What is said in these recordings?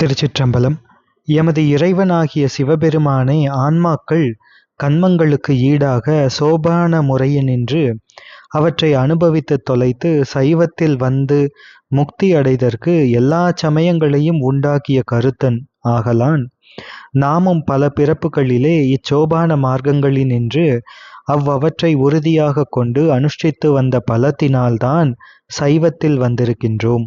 திருச்சிற்றம்பலம். எமது இறைவனாகிய சிவபெருமானை ஆன்மாக்கள் கன்மங்களுக்கு ஈடாக சோபான முறையினின்று அவற்றை அனுபவித்து தொலைத்து சைவத்தில் வந்து முக்தி அடைதற்கு எல்லா சமயங்களையும் உண்டாக்கிய கருத்தன் ஆகலான். நாமும் பல பிறப்புகளிலே இச்சோபான மார்க்கங்களினின்று அவ்வவற்றை உறுதியாகக் கொண்டு அனுஷ்டித்து வந்த பலத்தினால்தான் சைவத்தில் வந்திருக்கின்றோம்.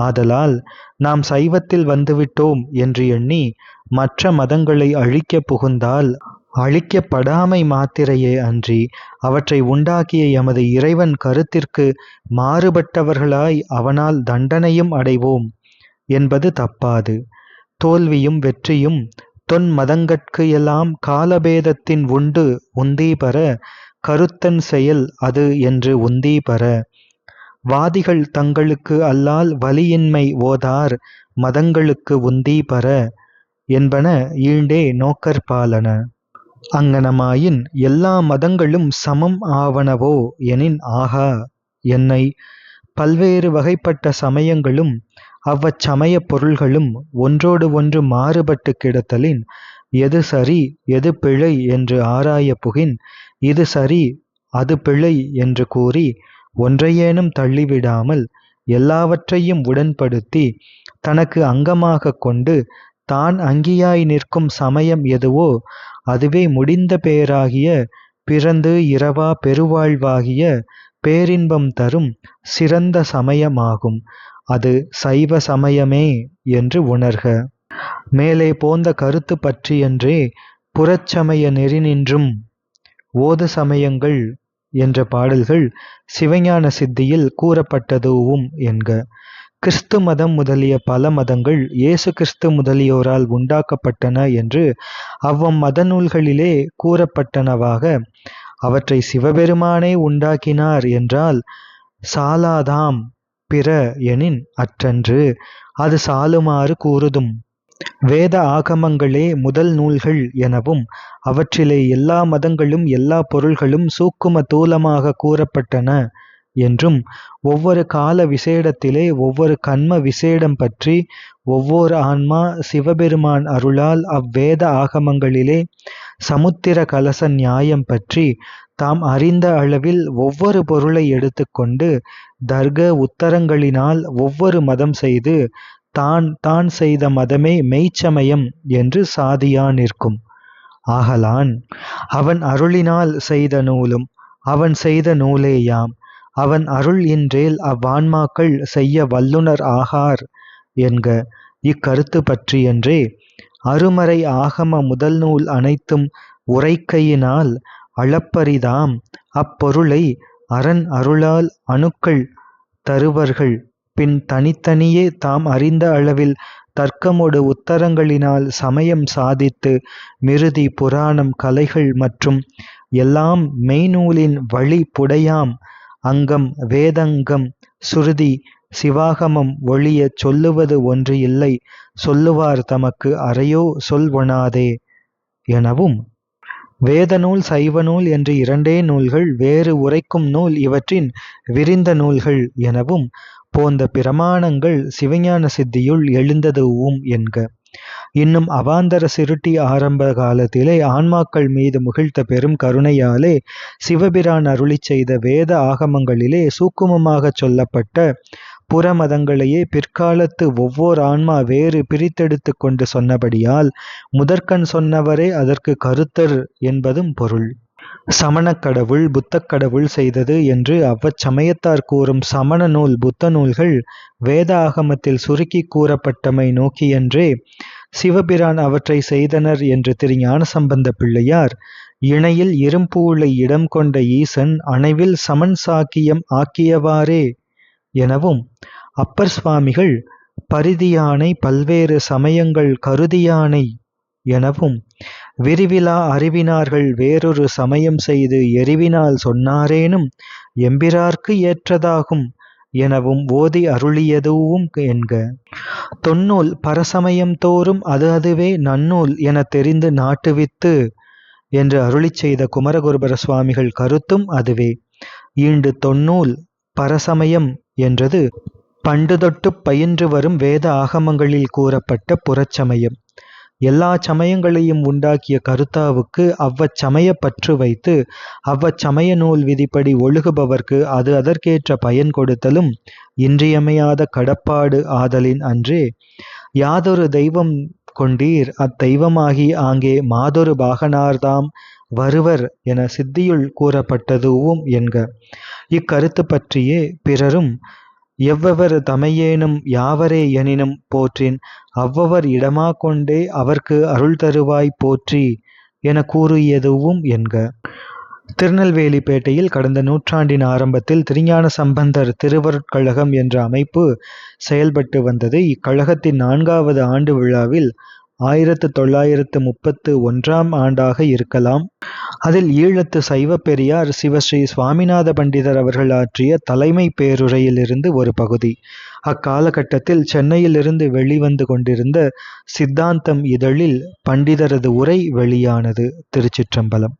ஆதலால் நாம் சைவத்தில் வந்துவிட்டோம் என்று எண்ணி மற்ற மதங்களை அழிக்க புகுந்தால் அழிக்கப்படாமை மாத்திரையே அன்றி அவற்றை உண்டாக்கிய எமது இறைவன் கருத்திற்கு மாறுபட்டவர்களாய் அவனால் தண்டனையும் அடைவோம் என்பது தப்பாது. தோல்வியும் வெற்றியும் தொன் மதங்கட்கு எல்லாம் காலபேதத்தின் உண்டு உந்தீபர கருத்தன் செயல் அது என்று உந்தீபர. வாதிகள் தங்களுக்கு அல்லால் வலியின்மை ஓதார் மதங்களுக்கு உந்தீபர என்பன ஈண்டே நோக்கற்பாலன அங்ஙனமாயின் எல்லா மதங்களும் சமம் ஆவனவோ எனின் ஆகா என்னை பல்வேறு வகைப்பட்ட சமயங்களும் அவ்வச்சமயப் பொருள்களும் ஒன்றோடு ஒன்று மாறுபட்டு கிடத்தலின் எது சரி எது பிழை என்று ஆராய புகின் இது சரி அது பிழை என்று கூறி ஒன்றையேனும் தள்ளிவிடாமல் எல்லாவற்றையும் உடன்படுத்தி தனக்கு அங்கமாகக் கொண்டு தான் அங்கியாய் நிற்கும் சமயம் எதுவோ அதுவே முடிந்த பேராகிய பிறந்து இரவா பெருவாழ்வாகிய பேரின்பம் தரும் சிறந்த சமயமாகும். அது சைவ சமயமே என்று உணர்க. மேலே போந்த கருத்து பற்றியன்றே புறச்சமய நெறி நின்றும் ஓது சமயங்கள் என்ற பாடல்கள் சிவஞான சித்தியில் கூறப்பட்டதுவும் என்க. கிறிஸ்து மதம் முதலிய பல மதங்கள் இயேசு கிறிஸ்து முதலியோரால் உண்டாக்கப்பட்டன என்று அவ்வம் மத நூல்களிலே கூறப்பட்டனவாக அவற்றை சிவபெருமானே உண்டாக்கினார் என்றால் சாலாதாம் பிற எனின் அற்றன்று அது சாலுமாறு கூறுதும். வேத ஆகமங்களே முதல் நூல்கள் எனவும் அவற்றிலே எல்லா மதங்களும் எல்லா பொருள்களும் சூக்கும தூலமாக கூறப்பட்டன. என்றும் ஒவ்வொரு கால விசேடத்திலே ஒவ்வொரு கண்ம விசேடம் பற்றி ஒவ்வொரு ஆன்மா சிவபெருமான் அருளால் அவ்வேத ஆகமங்களிலே சமுத்திர கலச நியாயம் பற்றி தாம் அறிந்த அளவில் ஒவ்வொரு பொருளை எடுத்துக்கொண்டு தர்க உத்தரங்களினால் ஒவ்வொரு மதம் செய்து தான் தான் செய்த மதமே மெய்ச்சமயம் என்று சாதியா நிற்கும். ஆகலான் அவன் அருளினால் செய்த நூலும் அவன் செய்த நூலேயாம் அவன் அருள் இன்றேல் அவ்வான்மாக்கள் செய்ய வல்லுனர் ஆகார் என்க. இக்கருத்து பற்றியன்றே அருமறை ஆகம முதல் நூல் அனைத்தும் உரைக்கையினால் அளப்பரிதாம். அப்பொருளை அரண் அருளால் அணுக்கள் தருவர்கள். பின் தனித்தனியே தாம் அறிந்த அளவில் தர்க்கமோடு உத்தரங்களினால் சமயம் சாதித்து மிருதி புராணம் கலைகள் மற்றும் எல்லாம் மெய்நூலின் வழி புடையாம். அங்கம் வேதங்கம் சுருதி சிவாகமம் ஒழியச் சொல்லுவது ஒன்று இல்லை. சொல்லுவார் தமக்கு அறையோ சொல் ஒணாதே எனவும் வேதநூல் சைவநூல் என்று இரண்டே நூல்கள் வேறு உரைக்கும் நூல் இவற்றின் விரிந்த நூல்கள் எனவும் போந்த பிரமாணங்கள் சிவஞான சித்தியுள் எழுந்ததுவும் என்க. இன்னும் அவாந்தர சிருட்டி ஆரம்ப காலத்திலே ஆன்மாக்கள் மீது முகிழ்த்த பெரும் கருணையாலே சிவபிரான் அருளி செய்த வேத ஆகமங்களிலே சூக்குமமாகச் சொல்லப்பட்ட புறமதங்களையே பிற்காலத்து ஒவ்வொரு ஆன்மா வேறு பிரித்தெடுத்து கொண்டு சொன்னபடியால் முதற்கண் சொன்னவரே அதற்கு கருத்தர் என்பதும் பொருள். சமணக் கடவுள் புத்தக் கடவுள் செய்தது என்று அவ்வச்சமயத்தார் கூறும் சமண நூல் புத்த நூல்கள் வேத ஆகமத்தில் சுருக்கி கூறப்பட்டமை நோக்கியன்றே சிவபிரான் அவற்றை செய்தனர் என்று திரு ஞானசம்பந்த பிள்ளையார் இணையில் இரும்பூளை இடம் கொண்ட ஈசன் அணைவில் சமன் சாக்கியம் ஆக்கியவாறே எனவும் அப்பர் சுவாமிகள் பரிதியானை பல்வேறு சமயங்கள் கருதியானை எனவும் விரிவிலா அறிவினார்கள் வேறொரு சமயம் செய்து எரிவினால் சொன்னாரேனும் எம்பிரார்க்கு ஏற்றதாகும் எனவும் ஓதி அருளியதுவும் என்க. தொன்னூல் பரசமயம் தோறும் அது அதுவே நன்னூல் என தெரிந்து நாட்டுவித்து என்று அருளிச் செய்த குமரகுருபர சுவாமிகள் கருத்தும் அதுவே. ஈண்டு தொன்னூல் பரசமயம் என்றது பண்டுதொட்டுப் பயின்று வரும் வேத ஆகமங்களில் கூறப்பட்ட புறச்சமயம். எல்லா சமயங்களையும் உண்டாக்கிய கருத்தாவுக்கு அவ்வச்சமய பற்று வைத்து அவ்வச்சமய நூல் விதிப்படி ஒழுகுபவர்க்கு அது அதற்கேற்ற பயன் கொடுத்தலும் இன்றியமையாத கடப்பாடு ஆதலின் அன்றே. யாதொரு தெய்வம் கொண்டீர் அத்தெய்வமாகி ஆங்கே மாதொரு பாகனார்தாம் வருவர் என சித்தியுள் கூறப்பட்டதுவும் என்க. இக்கருத்து பற்றியே பிறரும் எவ்வவர் தமையேனும் யாவரே எனினும் போற்றின் அவ்வவர் இடமா கொண்டே அவர்க்கு அருள் தருவாய் போற்றி என கூறியதுவும் என்க. திருநெல்வேலிப்பேட்டையில் கடந்த நூற்றாண்டின் ஆரம்பத்தில் திருஞான சம்பந்தர் திருவருட்கழகம் என்ற அமைப்பு செயல்பட்டு வந்தது. இக்கழகத்தின் நான்காவது ஆண்டு விழாவில் ஆயிரத்து தொள்ளாயிரத்து முப்பத்து ஒன்றாம் ஆண்டாக இருக்கலாம். அதில் ஈழத்து சைவ பெரியார் சிவஸ்ரீ சுவாமிநாத பண்டிதர் அவர்கள் ஆற்றிய தலைமை பேருரையிலிருந்து ஒரு பகுதி. அக்காலகட்டத்தில் சென்னையிலிருந்து வெளிவந்து கொண்டிருந்த சித்தாந்தம் இதழில் பண்டிதரது உரை வெளியானது. திருச்சிற்றம்பலம்.